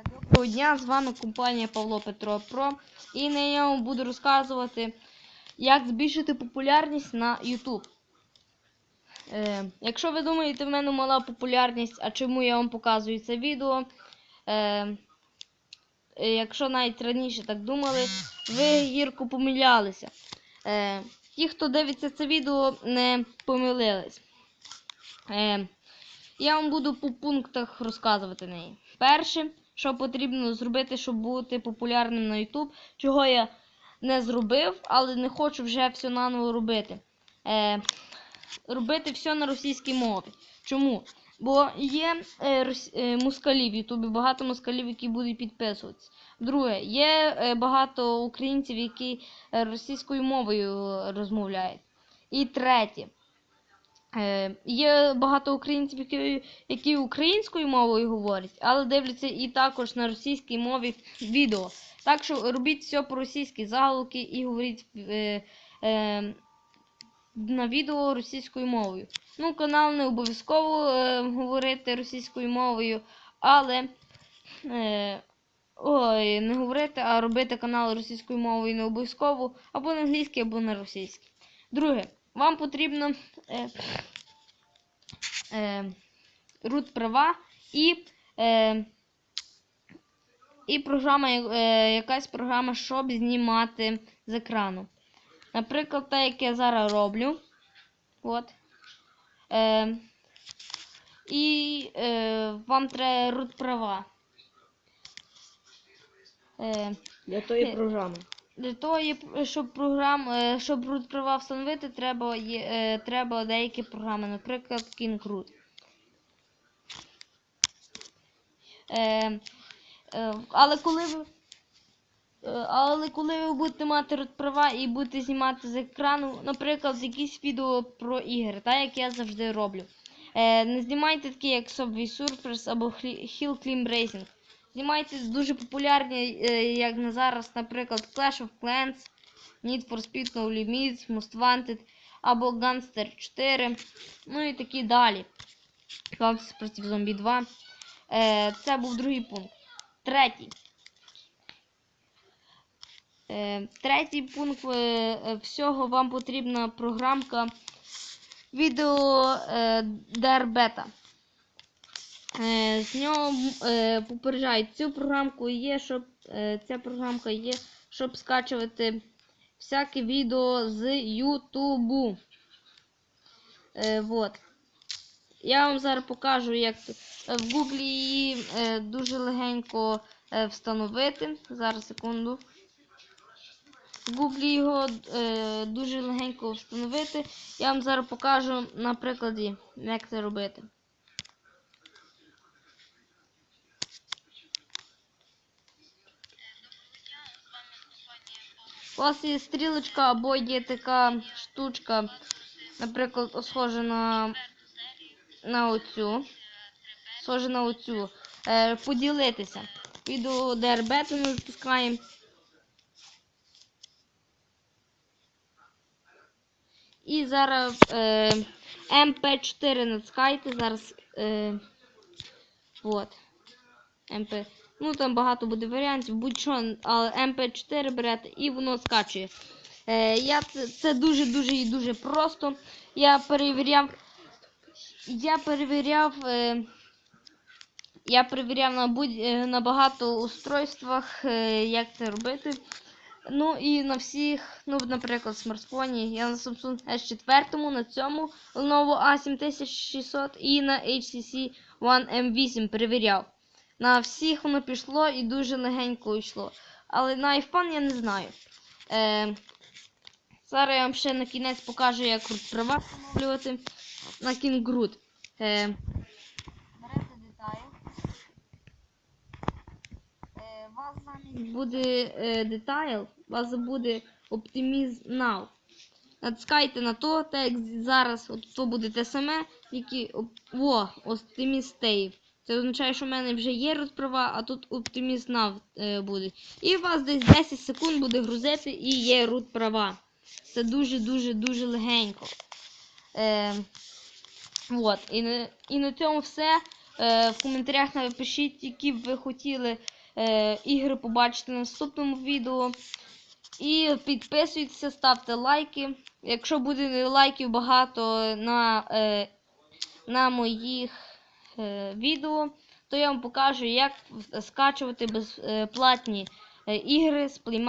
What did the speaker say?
Доброго дня, з вами компанія Павло Петро Про. І на я вам буду розказувати, як збільшити популярність на YouTube. Е, якщо ви думаєте, в мене мала популярність, а чому я вам показую це відео? Е, е, якщо навіть раніше так думали, ви гірко помилялися. Е, ті, хто дивиться це відео, не помилились. Е, я вам буду по пунктах розказувати неї. Перше, що потрібно зробити, щоб бути популярним на YouTube, чого я не зробив, але не хочу вже все наново робити. Е, робити все на російській мові. Чому? Бо є е, рос- е, москалі в Ютубі, багато москалів, які будуть підписуватися. Друге, є е, багато українців, які російською мовою розмовляють. І третє. Е, є багато українців, які, які українською мовою говорять, але дивляться і також на російській мові відео. Так що робіть все по-російськи заголовки і говоріть е, е, на відео російською мовою. Ну, канал не обов'язково е, говорити російською мовою, але е, ой, не говорити, а робити канал російською мовою не обов'язково або на англійській, або на російській. Друге, вам потрібно. Е, е, root права і, е, і програма, е, якась програма, щоб знімати з екрану. Наприклад, те, як я зараз роблю. От. Е, і е, вам треба root права. Е, Для тої Е, програми. Для того, щоб програм, е, щоб root права встановити, треба, е, треба деякі програми, наприклад, KingRoot. Е, е, але коли ви. Але коли ви будете мати root права і будете знімати з екрану, наприклад, якісь відео про ігри, так як я завжди роблю. Е, не знімайте такі, як Subway Surfers або Hill Climb Racing. Знімайте дуже популярні, е, як на зараз, наприклад, Clash of Clans, Need for Speed No Limits, Most Wanted або Gunster 4, ну і такі далі. Плавці проти Zombie 2. Е, це був другий пункт. Третій. Е, третій пункт всього вам потрібна програмка відео. Е, з нього е, попереджають цю програмку є, щоб е, ця програмка є, щоб скачувати всяке відео з Ютубу. Е, вот. Я вам зараз покажу, як. Е, в Гуглі її е, дуже легенько е, встановити. Зараз секунду. В Гуглі його е, дуже легенько встановити. Я вам зараз покажу на прикладі, як це робити. У вас є стрілочка або є така штучка, наприклад, схожа на, на оцю. Схожа на оцю. Е, поділитися. Відео ДРБ ми запускаємо. І зараз е, MP4 натискайте. Зараз. Е, от. MP. Ну там багато буде варіантів, будь-що, але MP4 берете і воно скачує. Е, я це, це дуже дуже і дуже просто. Я перевіряв. Я перевіряв. Е, я перевіряв на будь е, на багато устройствах, е, як це робити. Ну і на всіх, ну, наприклад, смартфоні. Я на Samsung S4, на цьому Lenovo A7600 і на HTC One M8 перевіряв. На всіх воно пішло і дуже легенько йшло. Але на iPhone я не знаю. Е, зараз я вам ще на кінець покажу, як права встановлювати на KingRoot. Е, берете деталь. Е, вас замість буде е, детайл, у вас буде Optimize Now. Натискайте на то, так як зараз от то буде те саме, тільки во, Optimize Save. Це означає, що в мене вже є розправа, а тут оптиміст нав е, буде. І у вас десь 10 секунд буде грузити і є рут права. Це дуже-дуже-дуже легенько. Е, от. І на, і на цьому все. Е, В коментарях напишіть, які б ви хотіли е, ігри побачити на наступному відео. І підписуйтеся, ставте лайки. Якщо буде лайків багато на, е, на моїх. Е, відео, то я вам покажу, як скачувати безплатні е, ігри з Play